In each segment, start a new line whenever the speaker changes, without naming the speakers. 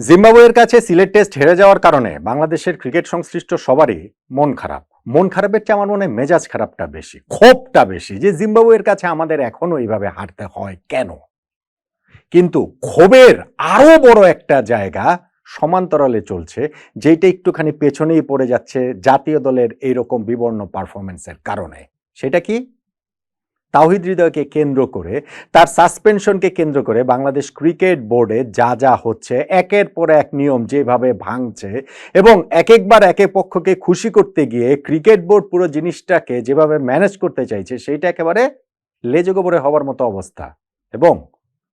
জিম্বাবুয়ের কাছে সিলেট টেস্ট হেরে যাওয়ার কারণে বাংলাদেশের ক্রিকেট সংশ্লিষ্ট সবারই মন খারাপ। মন খারাপের চেয়ে আমার মনে হয় মেজাজ খারাপটা বেশি, ক্ষোভটা বেশি যে জিম্বাবুয়ের কাছে আমাদের এখনও এইভাবে হারতে হয় কেন? কিন্তু ক্ষোভের আরও বড় একটা জায়গা সমান্তরালে চলছে যেটা একটুখানি পেছনেই পড়ে যাচ্ছে জাতীয় দলের এইরকম বিবর্ণ পারফরমেন্সের কারণে। সেটা কি? তাওহিদ হৃদয়কে কেন্দ্র করে, তার সাসপেনশনকে কেন্দ্র করে বাংলাদেশ ক্রিকেট বোর্ডে যা যা হচ্ছে, একের পর এক নিয়ম যেভাবে ভাঙছে এবং এক একবার এক পক্ষকে খুশি করতে গিয়ে ক্রিকেট বোর্ড পুরো জিনিসটাকে যেভাবে ম্যানেজ করতে চাইছে, সেইটা একেবারে লেজগোবরে হওয়ার মতো অবস্থা। এবং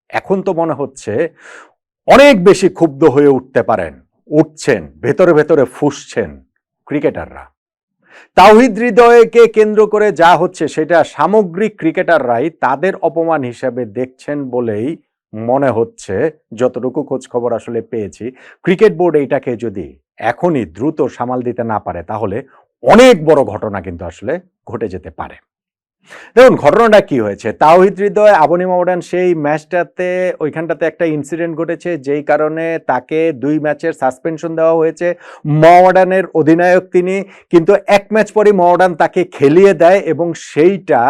এখন তো মনে হচ্ছে অনেক বেশি ক্ষুব্ধ হয়ে উঠতে পারেন, উঠছেন, ভেতরে ভেতরে ফুসছেন ক্রিকেটাররা। তাওহিদ হৃদয়কে কেন্দ্র করে যা হচ্ছে সেটা সামগ্রিক ক্রিকেটাররাই তাদের অপমান হিসেবে দেখছেন বলেই মনে হচ্ছে। যতটুকু খোঁজ খবর আসলে পেয়েছি, ক্রিকেট বোর্ড এইটাকে যদি এখনই দ্রুত সামাল দিতে না পারে, তাহলে অনেক বড় ঘটনা কিন্তু আসলে ঘটে যেতে পারে। দেখুন, ঘটনাটা কি হয়েছে? তাওহিদ হৃদয় আবনি মামডান সেই ম্যাচটাতে, ওইখানটাতে একটা ইনসিডেন্ট ঘটেছে, যেই কারণে তাকে দুই ম্যাচের সাসপেনশন দেওয়া হয়েছে। মওডানের অধিনায়ক তিনি, কিন্তু এক ম্যাচ পরই মডার্ন তাকে খেলিয়ে দেয় এবং সেইটা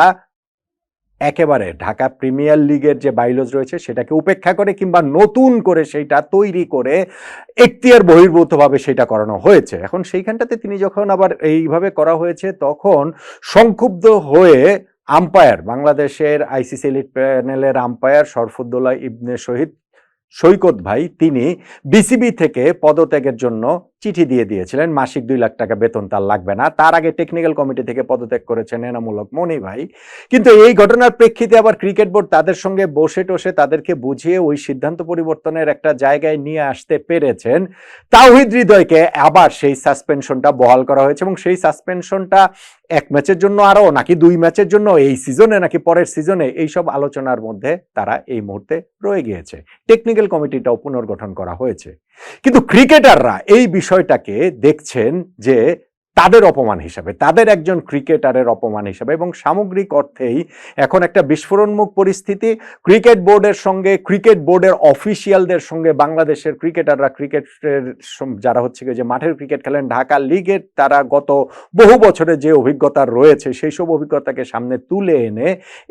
একেবারে ঢাকা প্রিমিয়ার লিগের যে বাইলজ রয়েছে সেটাকে উপেক্ষা করে কিংবা নতুন করে সেইটা তৈরি করে এখতিয়ার বহির্ভূতভাবে সেটা করানো হয়েছে। এখন সেইখানটাতে তিনি যখন আবার এইভাবে করা হয়েছে, তখন সংক্ষুব্ধ হয়ে আম্পায়ার বাংলাদেশের আইসিসি এলিট প্যানেলের আম্পায়ার শরফুদ্দোল্লাহ ইবনে শহীদ সৈকত ভাই, তিনি বিসিবি থেকে পদত্যাগের জন্য চিঠি দিয়ে দিয়েছিলেন, মাসিক দুই লাখ টাকা বেতন তার লাগবে না। তার আগে টেকনিক্যাল কমিটি থেকে পদত্যাগ করেছেন এনামূলক মনি ভাই। কিন্তু এই ঘটনার প্রেক্ষিতে আবার ক্রিকেট বোর্ড তাদের সঙ্গে বসে টসে তাদেরকে বুঝিয়ে ওই সিদ্ধান্ত পরিবর্তনের একটা জায়গায় নিয়ে আসতে পেরেছেন। তাওহিদ হৃদয়কে আবার সেই সাসপেনশনটা বহাল করা হয়েছে এবং সেই সাসপেনশনটা এক ম্যাচের জন্য আরও নাকি দুই ম্যাচের জন্য এই সিজনে নাকি পরের সিজনে এইসব আলোচনার মধ্যে তারা এই মুহূর্তে রয়ে গিয়েছে। টেকনিক্যাল কমিটিটাও পুনর্গঠন করা হয়েছে। কিন্তু ক্রিকেটাররা এই বিষয়টাকে দেখছেন যে তাদের অপমান হিসাবে, তাদের একজন ক্রিকেটারের অপমান হিসাবে এবং সামগ্রিক অর্থেই এখন একটা বিস্ফোরণমুখ পরিস্থিতি। ক্রিকেট বোর্ডের সঙ্গে, ক্রিকেট বোর্ডের অফিসিয়ালদের সঙ্গে বাংলাদেশের ক্রিকেটাররা, ক্রিকেটের যারা হচ্ছে যে মাঠের ক্রিকেট খেলেন, ঢাকা লিগের তারা গত বহু বছরের যে অভিজ্ঞতা রয়েছে, সেই সব অভিজ্ঞতাকে সামনে তুলে এনে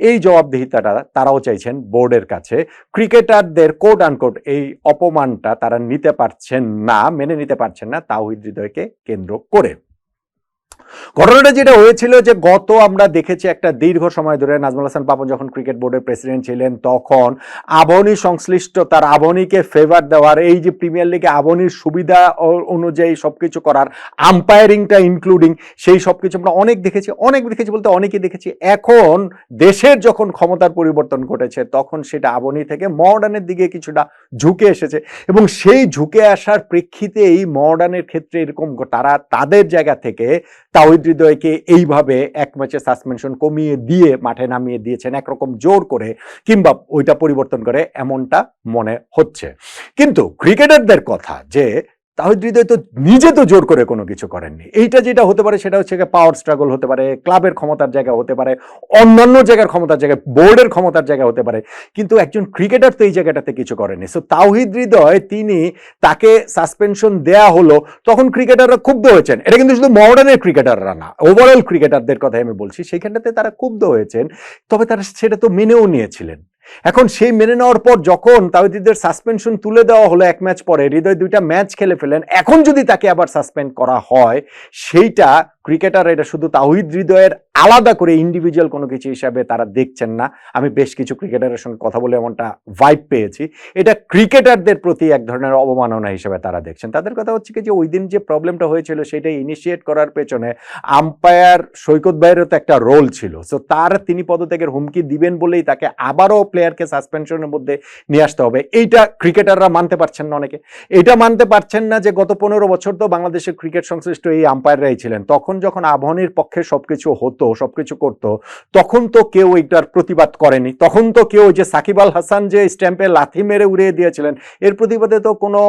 এই জবাবদিহিতাটা তারাও চাইছেন বোর্ডের কাছে। ক্রিকেটারদের কোট আনকোট এই অপমানটা তারা নিতে পারছেন না, মেনে নিতে পারছেন না, তাওহিদ হৃদয়কে কেন্দ্র করে। ঘটনাটা যেটা হয়েছিল যে গত আমরা দেখেছি একটা দীর্ঘ সময় ধরে নাজমুল হাসান পাপন যখন ক্রিকেট বোর্ডের প্রেসিডেন্ট ছিলেন, তখন আবনি সংশ্লিষ্ট তার আবনিকে ফেভার দেওয়ার, এই যে প্রিমিয়ার লিগে আবনির সুবিধা অনুযায়ী সবকিছু করার আম্পায়ারিংটা ইনক্লুডিং সেই সবকিছু আমরা অনেক দেখেছি অনেক দেখেছি বলতে অনেকেই দেখেছি। এখন দেশের যখন ক্ষমতার পরিবর্তন ঘটেছে, তখন সেটা আবনি থেকে মডার্নের দিকে কিছুটা ঝুঁকে এসেছে এবং সেই ঝুঁকে আসার প্রেক্ষিতেই মডার্নের ক্ষেত্রে এরকম তারা তাদের জায়গা থেকে তাওহিদ হৃদয়কে এইভাবে এক ম্যাচে সাসপেনশন কমিয়ে দিয়ে মাঠে নামিয়ে দিয়েছেন, একরকম জোর করে, কিংবা ওইটা পরিবর্তন করে এমনটা মনে হচ্ছে। কিন্তু ক্রিকেটারদের কথা যে তাহিদ হৃদয় তো নিজে তো জোর করে কোনো কিছু করেননি। এইটা যেটা হতে পারে সেটা হচ্ছে পাওয়ার স্ট্রাগল হতে পারে ক্লাবের ক্ষমতার জায়গা হতে পারে, অন্যান্য জায়গার ক্ষমতার জায়গায় বোর্ডের ক্ষমতার জায়গা হতে পারে, কিন্তু একজন ক্রিকেটার তো এই জায়গাটাতে কিছু করেনি। সো তাওহিদ হৃদয় তিনি তাকে সাসপেনশন দেয়া হলো, তখন ক্রিকেটাররা ক্ষুব্ধ হয়েছেন। এটা কিন্তু শুধু মডার্নের ক্রিকেটাররা না ওভারঅল ক্রিকেটারদের কথাই আমি বলছি, সেইখানটাতে তারা ক্ষুব্ধ হয়েছেন, তবে তারা সেটা তো মেনেও নিয়েছিলেন। এখন সেই মেনে নেওয়ার পর যখন তাওহিদের সাসপেনশন তুলে দেওয়া হলো এক ম্যাচ পরে, হৃদয় দুইটা ম্যাচ খেলে ফেলেন, এখন যদি তাকে আবার সাসপেন্ড করা হয়, সেইটা ক্রিকেটার এটা শুধু তাওহিদ হৃদয়ের আলাদা করে ইন্ডিভিজুয়াল কোনো কিছু হিসাবে তারা দেখছেন না। আমি বেশ কিছু ক্রিকেটারের সঙ্গে কথা বলে এমনটা ভাইব পেয়েছি। এটা ক্রিকেটারদের প্রতি এক ধরনের অবমাননা হিসেবে তারা দেখছেন। তাদের কথা হচ্ছে কি যে ওই দিন যে প্রবলেমটা হয়েছিল সেটা ইনিশিয়েট করার পেছনে আম্পায়ার সৈকত ভাইয়েরও তো একটা রোল ছিল। সো তার তিনি পদত্যাগের হুমকি দিবেন বলেই তাকে আবারও প্লেয়ারকে সাসপেনশনের মধ্যে নিয়ে আসতে হবে। এইটা ক্রিকেটাররা মানতে পারছেন না অনেকে। এটা মানতে পারছেন না যে গত পনেরো বছর তো বাংলাদেশের ক্রিকেট সংশ্লিষ্ট এই আম্পায়াররাই ছিলেন। তখন যখন আবহানের পক্ষে সবকিছু হতো, সবকিছু করতো, তখন তো কেউ এটার প্রতিবাদ করেনি। তখন তো কেউ যে সাকিব আল হাসান যে স্ট্যাম্পে লাথি মেরে উড়িয়ে দিয়েছিলেন, এর প্রতিবাদে তো কোনো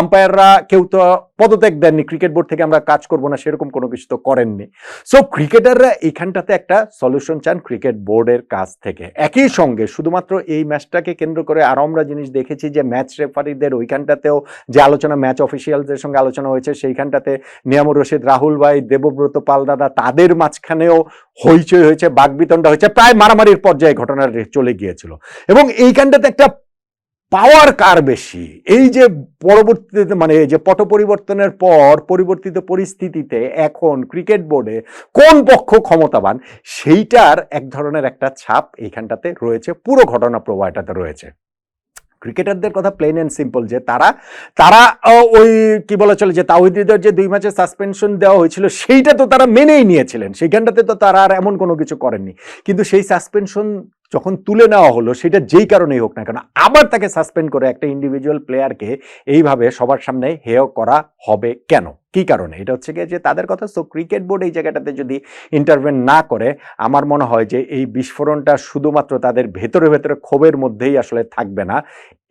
আম্পায়াররা কেউ তো পদত্যাগ দেননি। ক্রিকেট বোর্ড থেকে আমরা কাজ করব না, সেরকম কোনো কিছু তো করেননি। সো ক্রিকেটাররা এইখানটাতে একটা সলিউশন চান ক্রিকেট বোর্ডের কাছ থেকে। একই সঙ্গে শুধুমাত্র এই ম্যাচটাকে কেন্দ্র করে আরও আমরা জিনিস দেখেছি যে ম্যাচ রেফারিদের ওইখানটাতেও যে আলোচনা ম্যাচ অফিসিয়ালদের সঙ্গে আলোচনা হয়েছে, সেইখানটাতে নিয়ামুর রশিদ, রাহুল ভাই দেবব্রত পাল দাদা তাদের মাঝখানেও হইচই হয়েছে, বাগবিতণ্ডা হয়েছে, প্রায় মারামারির পর্যায়ে ঘটনা চলে গিয়েছিল। এবং এইখানটাতে একটা পাওয়ার কার বেশি? এই যে পরবর্তীতে মানে এই যে পট পরিবর্তনের পর পরিবর্তিত পরিস্থিতিতে এখন ক্রিকেট বোর্ডে কোন পক্ষ ক্ষমতাবান, সেইটার এক ধরনের একটা ছাপ এইখানটাতে রয়েছে, পুরো ঘটনা প্রবাহটাতে রয়েছে। ক্রিকেটারদের কথা প্লেন অ্যান্ড সিম্পল যে তারা তারা ওই কি বলা চলে যে তাহিদিদের যে দুই ম্যাচে সাসপেনশন দেওয়া হয়েছিল, সেইটা তো তারা মেনেই নিয়েছিলেন। সেইখানটাতে তো তারা আর এমন কোনো কিছু করেননি। কিন্তু সেই সাসপেনশন যখন তুলে নেওয়া হলো, সেটা যেই কারণেই হোক না কেন, আবার তাকে সাসপেন্ড করে একটা ইন্ডিভিজুয়াল প্লেয়ারকে এইভাবে সবার সামনে হেয় করা হবে কেন? কি কারণে? এটা হচ্ছে গিয়ে যে তাদের কথা সো ক্রিকেট বোর্ড এই জায়গাটাতে যদি ইন্টারভেন না করে, আমার মনে হয় যে এই বিস্ফোরণটা শুধুমাত্র তাদের ভেতরে ভেতরে ক্ষোভের মধ্যেই আসলে থাকবে না।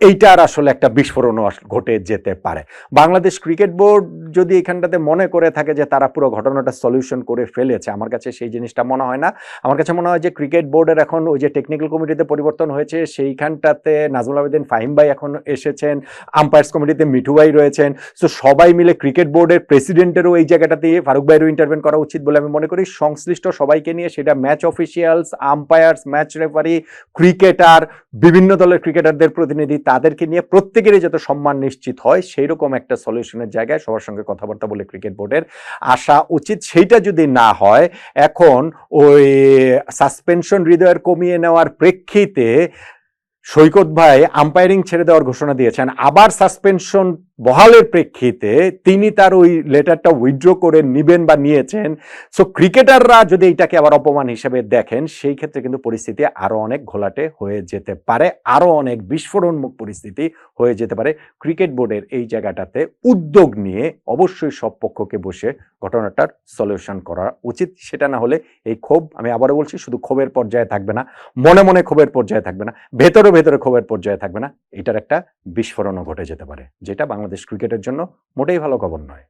এইটার আসলে একটা বিস্ফোরণও আস- ঘটে যেতে পারে। বাংলাদেশ ক্রিকেট বোর্ড যদি এখানটাতে মনে করে থাকে যে তারা পুরো ঘটনাটা সলিউশন করে ফেলেছে, আমার কাছে সেই জিনিসটা মনে হয় না। আমার কাছে মনে হয় যে ক্রিকেট বোর্ডের এখন ওই যে টেকনিক্যাল কমিটিতে পরিবর্তন হয়েছে, সেইখানটাতে নাজমুল আবেদিন ফাহিম ভাই এখন এসেছেন আম্পায়ার্স কমিটিতে মিঠু ভাই রয়েছেন। সো সবাই মিলে ক্রিকেট বোর্ডের প্রেসিডেন্টেরও এই জায়গাটাতে ফারুক ভাইয়েরও ইন্টারভেন করা উচিত বলে আমি মনে করি। সংশ্লিষ্ট সবাইকে নিয়ে সেটা match officials umpires match referee cricketer বিভিন্ন দলের ক্রিকেটারদের প্রতিনিধি তাদেরকে নিয়ে প্রত্যেকেরই যাতে সম্মান নিশ্চিত হয় সেই রকম একটা সলিউশনের জায়গায় সবার সঙ্গে কথাবার্তা বলে ক্রিকেট বোর্ডের আসা উচিত। সেইটা যদি না হয়, এখন ওই সাসপেনশন হৃদয়ের কমিয়ে নেওয়ার প্রেক্ষিতে সৈকত ভাই আম্পায়ারিং ছেড়ে দেওয়ার ঘোষণা দিয়েছেন। আবার সাসপেনশন বহালের প্রেক্ষিতে তিনি তার ওই লেটারটা উইথড্র করে নিবেন বা নিয়েছেন। সো ক্রিকেটাররা যদি এটাকে আবার অপমান হিসেবে দেখেন, সেই ক্ষেত্রে কিন্তু পরিস্থিতি আরও অনেক ঘোলাটে হয়ে যেতে পারে আরও অনেক বিস্ফোরণমুখ পরিস্থিতি হয়ে যেতে পারে। ক্রিকেট বোর্ডের এই জায়গাটাতে উদ্যোগ নিয়ে অবশ্যই সব পক্ষকে বসে ঘটনাটার সলিউশন করা উচিত। সেটা না হলে এই ক্ষোভ, আমি আবারও বলছি, শুধু ক্ষোভের পর্যায়ে থাকবে না, মনে মনে ক্ষোভের পর্যায়ে থাকবে না, ভেতরে ভেতরে ক্ষোভের পর্যায়ে থাকবে না, এটার একটা বিস্ফোরণও ঘটে যেতে পারে, যেটা বাংলাদেশ ক্রিকেটের জন্য মোটেই ভালো খবর নয়।